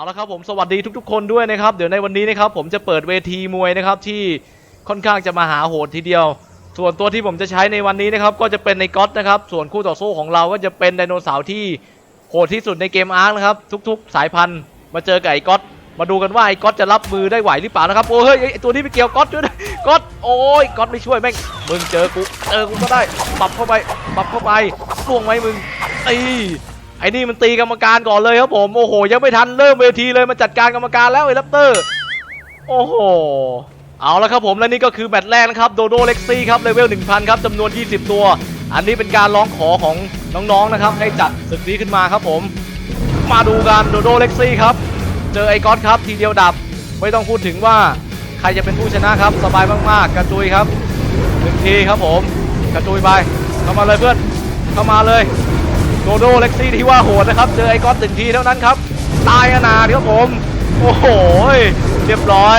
าละครับผมสวัสดีทุกๆ คนด้วยนะครับ เดี๋ยวในวันนี้นะครับผมจะเปิดเวทีมวยนะครับที่ค่อนข้างจะมาหาโหดทีเดียว ส่วนตัวที่ผมจะใช้ในวันนี้นะครับก็จะเป็นในก๊อตนะครับส่วนคู่ต่อสู้ของเราก็จะเป็นไดโนเสาร์ที่โหดที่สุดในเกมอาร์คนะครับทุก ๆ สายพันธุ์มาเจอกับไอ้ก๊อตมาดูกันว่าไอ้ก๊อตจะรับมือได้ไหวหรือเปล่านะครับโอ้เฮ้ยไอตัวนี้ไม่เกี่ยวก๊อตด้วยนะก๊อตโอ้ยก๊อตไม่ช่วยแม่งมึงเจอกูเจอกูก็ได้ปรับเข้าไปปรับเข้าไปล่วงไหมมึงไอ้ ไอ้นี่มันตีกรรมการก่อนเลยครับผม โอ้โห ยังไม่ทันเริ่มเวทีเลยมาจัดการกรรมการแล้วไอ้แรปเตอร์ โอ้โห เอาละครับผมและนี่ก็คือแมตช์แรกนะครับ โดโดเล็กซี่ครับเลเวล1000 ครับจำนวน 20 ตัว อันนี้เป็นการร้องขอของน้องๆนะครับ ให้จัดศึกนี้ขึ้นมาครับผม มาดูกันโดโดเล็กซี่ครับ เจอไอ้ก๊อตครับทีเดียวดับ ไม่ต้องพูดถึงว่าใครจะเป็นผู้ชนะครับสบายมากๆ กระจุยครับหนึ่งทีครับผม กระจุยไปเข้ามาเลยเพื่อนเข้ามาเลย โดโดเล็กซี่ที่ว่าโหดนะครับ เจอไอ้ก๊อตหนึ่งทีเท่านั้นครับ ตายอนาถครับผม โอ้โห เรียบร้อย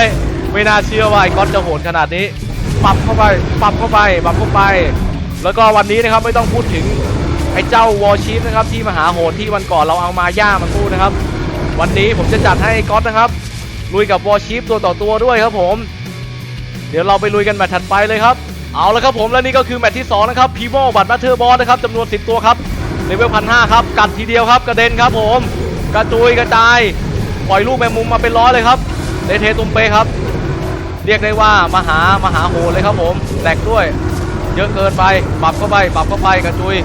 ไม่น่าเชื่อว่าไอ้ก๊อตจะโหดขนาดนี้ ปรับเข้าไป ปรับเข้าไป ปรับเข้าไป แล้วก็วันนี้นะครับไม่ต้องพูดถึงไอ้เจ้าวอลชีฟนะครับที่มหาโหดที่วันก่อนเราเอามาย่ามาสู้นะครับ วันนี้ผมจะจัดให้ก๊อตนะครับลุยกับวอลชีฟตัวต่อตัวด้วยครับผม เดี๋ยวเราไปลุยกันแมตช์ถัดไปเลยครับ เอาละครับผมและนี่ก็คือแมตช์ที่2นะครับพีโมบัตมาเทอร์บอลนะครับจำนวน 10 ตัวครับ เลเวลพันห้าครับกัดทีเดียวครับกระเด็นครับผมกระจุยกระจายปล่อยลูกแมงมุมมาเป็นร้อยเลยครับเดเทตุมเปครับ เรียกได้ว่ามหามหาโหดเลยครับผมแหลกด้วย เยอะเกินไปปรับเข้าไปปรับเข้าไปกระจุย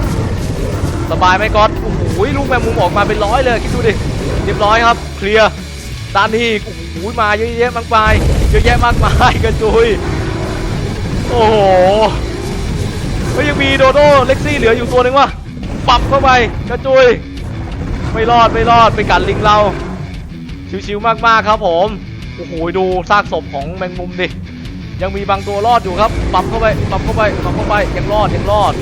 สบายไหมก๊อตโอ้โหลูกแมงมุมออกมาเป็นร้อยเลยคิดดูดิเรียบร้อยครับ เคลียร์ด้านนี้อีกโอ้โหมาเยอะแยะมากมายเยอะแยะมากมายกระจุยโอ้โหก็ยังมีโดโดเล็กซี่เหลืออยู่ตัวหนึ่งวะ ปรับเข้าไปกระจุย ไม่รอดไม่รอดไปกัดลิงเรา ชิวๆมากๆครับผม โอ้โหดูซากศพของแมงมุมดิ ยังมีบางตัวรอดอยู่ครับปรับเข้าไปปรับเข้าไปปรับเข้าไปยังรอดยังรอด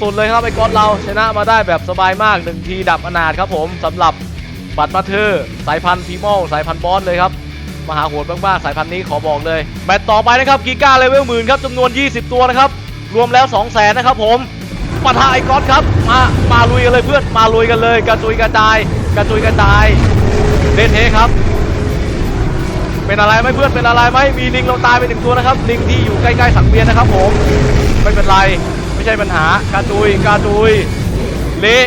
สุดๆเลยครับไอ้ก๊อตเราชนะมาได้แบบสบายมากหนึ่งทีดับอนาถครับผมสำหรับบัตรมาเธอสายพันธุ์พีมอลสายพันธุ์บอสเลยครับมหาโหดมากๆสายพันธุ์นี้ขอบอกเลยแมตช์ต่อไปนะครับกีก้าเลเวลหมื่นครับจำนวน 20 ตัวนะครับ รวมแล้ว 2 0 0แสนนะครับผม ปะทะไอ้ก๊อตครับ มามาลุยกันเลยเพื่อนมาลุยกันเลย กระจุยกระจาย กระจุยกระจายเลนเทครับ เป็นอะไรไหมเพื่อนเป็นอะไรไหมมีลิงเราตายไปหนึ่งตัวนะครับ ลิงที่อยู่ใกล้ๆสังเวียนนะครับผมไม่เป็นไรไม่ใช่ปัญหากาตุยกาตุยเละ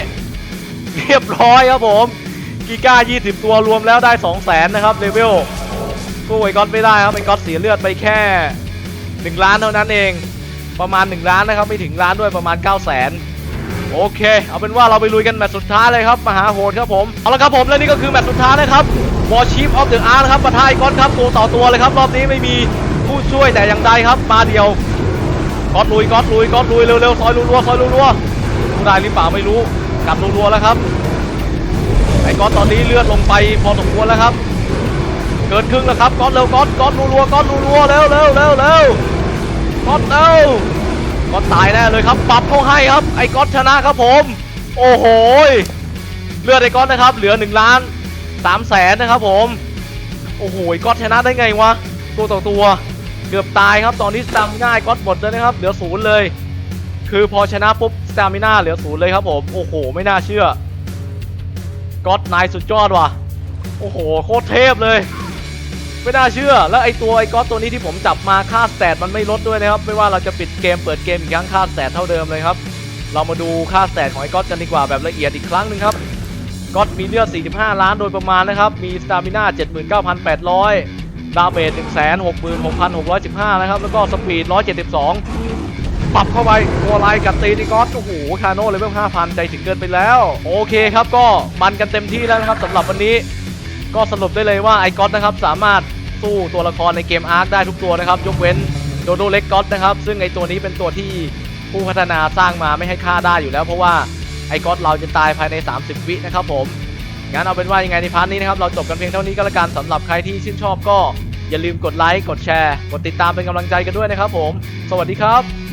เรียบร้อยครับผมกีก้า 20 ตัวรวมแล้วได้ 2 0 0แสนนะครับเลเวลกู้ไอ้ก๊อตไม่ได้ครับไอ้ก๊อตเสียเลือดไปแค่ 1 ล้านเท่านั้นเอง ประมาณ 1 ล้านนะครับไม่ถึงล้านด้วยประมาณ 9 0 0 0 0นโอเค เอาเป็นว่าเราไปลุยกันแมตช์สุดท้ายเลยครับ มหาโหดครับผม เอาละครับผม และนี่ก็คือแมตช์สุดท้ายนะครับวอร์ชิปออฟเดอะอาร์นะครับปะทะไอ้ก๊อตครับ ตัวต่อตัวเลยครับ รอบนี้ไม่มีผู้ช่วยแต่อย่างใดครับ มาเดียวก๊อตลุยก๊อตลุยก๊อตลุย เร็วๆ ซอยรัวๆ ซอยรัวๆดูได้หรือเปล่าไม่รู้ กลับรัวๆ แล้วครับ ไอ้ก๊อตตอนนี้เลือดลงไปพอสมควรแล้วครับ เกินครึ่งแล้วครับก๊อตเร็วก๊อตก๊อตรัวๆก๊อตรัวๆ เร็วเร็วเร็วเร็ว ก๊อตเร็วก๊อตายแน่เลยครับปรับเขาให้ครับไอ้ก๊อตชนะครับผม โอ้โหเลือดไอ้ก๊อตนะครับเหลือ1ล้าน3แสนนะครับผมโอ้โหก๊อตชนะได้ไงวะตัวต่อตัว เกือบตายครับตอนนี้สตามิน่าก็อดหมดเลยนะครับเหลือศูนย์เลย คือพอชนะปุ๊บสตามิน่าเหลือศูนย์เลยครับผมโอ้โห ไม่น่าเชื่อก็อดนายสุดยอดว่ะโอ้โหโคตรเทพเลย ไม่น่าเชื่อ แล้วไอตัวไอก๊อตตัวนี้ที่ผมจับมาค่าสแตทมันไม่ลดด้วยนะครับ ไม่ว่าเราจะปิดเกมเปิดเกมอีกครั้งค่าสแตทเท่าเดิมเลยครับ เรามาดูค่าสแตทของไอก๊อตกันดีกว่าแบบละเอียดอีกครั้งหนึ่งครับ ก๊อตมีเลือด 45 ล้านโดยประมาณนะครับ มีสตามิน่า 79,800 ดาเมจ166,615 นะครับ แล้วก็สปีด 172ปรับเข้าไปตัวลายกับตีนิกอสโอ้โหคาโน่เลเวล5,000 ใจถึงเกินไปแล้ว โอเคครับก็มันกันเต็มที่แล้วนะครับสำหรับวันนี้ ก็สรุปได้เลยว่าไอก๊อตนะครับสามารถสู้ตัวละครในเกมอาร์คได้ทุกตัวนะครับ ยกเว้นโดโดเล็กก๊อตนะครับ ซึ่งไอตัวนี้เป็นตัวที่ผู้พัฒนาสร้างมาไม่ให้ฆ่าได้อยู่แล้ว เพราะว่าไอก๊อตเราจะตายภายใน 30 วินะครับผมงั้นเอาเป็นว่ายังไงในพาร์ทนี้นะครับ เราจบกันเพียงเท่านี้ก็แล้วกันสำหรับใครที่ชื่นชอบก็อย่าลืมกดไลค์กดแชร์ กดติดตามเป็นกำลังใจกันด้วยนะครับผม สวัสดีครับ